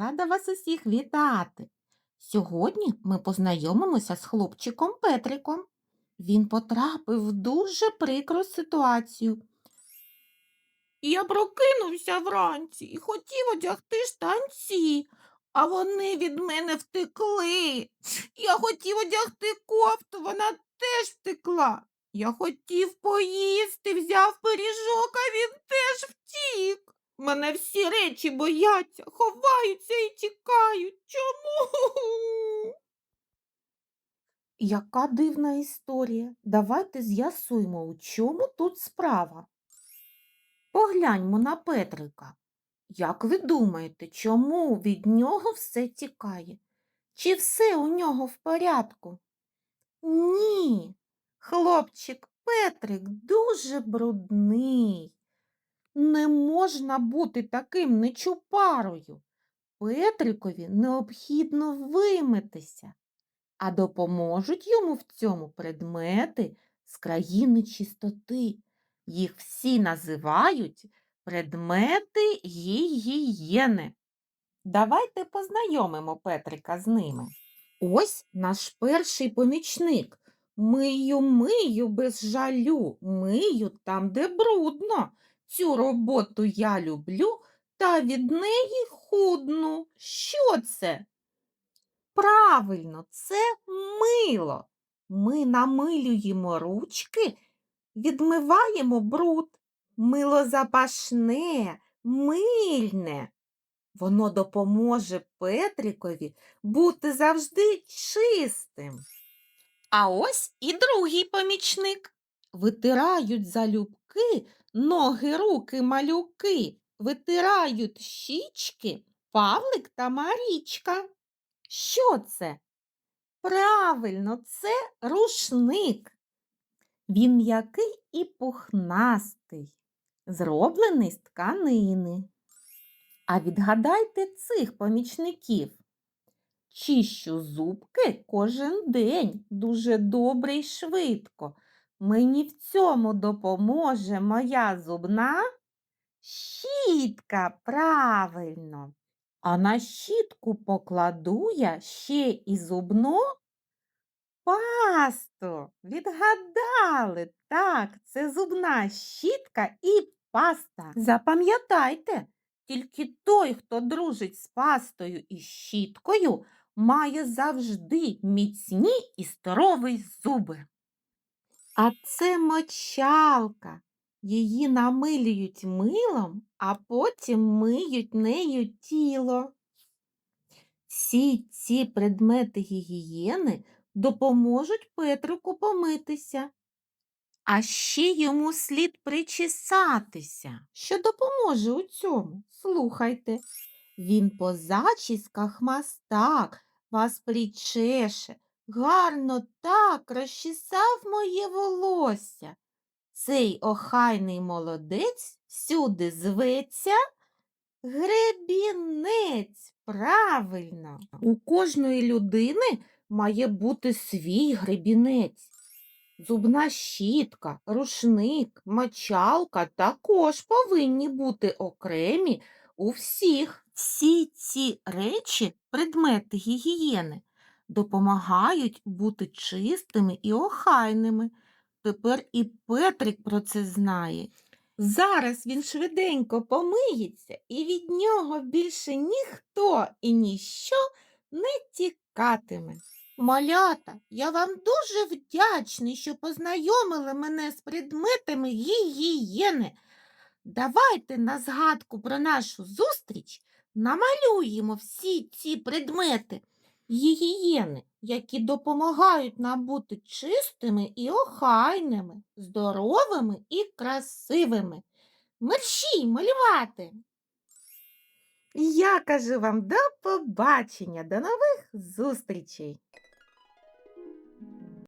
рада вас усіх вітати. Сьогодні ми познайомимося з хлопчиком Петриком. Він потрапив в дуже прикру ситуацію. Я прокинувся вранці і хотів одягти штанці, а вони від мене втекли. Я хотів одягти кофту, вона теж втекла. Я хотів поїсти, взяв пиріжок, а він теж втік. Мене всі речі бояться, ховаються і тікають. Чому? Яка дивна історія. Давайте з'ясуємо, у чому тут справа. Погляньмо на Петрика. Як ви думаєте, чому від нього все тікає? Чи все у нього в порядку? Ні, хлопчик Петрик дуже брудний. Не можна бути таким нечупарою. Петрикові необхідно вимитися, а допоможуть йому в цьому предмети з країни чистоти. Їх всі називають предмети гігієни. Давайте познайомимо Петрика з ними. Ось наш перший помічник. Мию, мию без жалю, мию там, де брудно. Цю роботу я люблю та від неї худну. Що це? Правильно, це мило. Ми намилюємо ручки, відмиваємо бруд. Мило запашне, мильне. Воно допоможе Петрикові бути завжди чистим. А ось і другий помічник. Витирають залюбки ноги, руки, малюки, витирають щічки Павлик та Марічка. Що це? Правильно, це рушник. Він м'який і пухнастий, зроблений з тканини. А відгадайте цих помічників. Чищу зубки кожен день дуже добре й швидко. Мені в цьому допоможе моя зубна щітка, правильно. А на щітку покладу я ще і зубну пасту. Відгадали, так, це зубна щітка і паста. Запам'ятайте, тільки той, хто дружить з пастою і щіткою, має завжди міцні і здорові зуби. А це мочалка. Її намилюють милом, а потім миють нею тіло. Всі ці предмети гігієни допоможуть Петрику помитися. А ще йому слід причесатися. Що допоможе у цьому? Слухайте. Він по зачісках мастак вас причеше, гарно так розчесав моє волосся. Цей охайний молодець всюди зветься гребінець. Правильно. У кожної людини має бути свій гребінець. Зубна щітка, рушник, мочалка також повинні бути окремі у всіх. Всі ці речі, предмети гігієни, допомагають бути чистими і охайними. Тепер і Петрик про це знає. Зараз він швиденько помиється, і від нього більше ніхто і ніщо не тікатиме. Малята, я вам дуже вдячний, що познайомили мене з предметами гігієни. Давайте на згадку про нашу зустріч намалюємо всі ці предмети гігієни, які допомагають нам бути чистими і охайними, здоровими і красивими. Мерщій малювати! Я кажу вам до побачення, до нових зустрічей!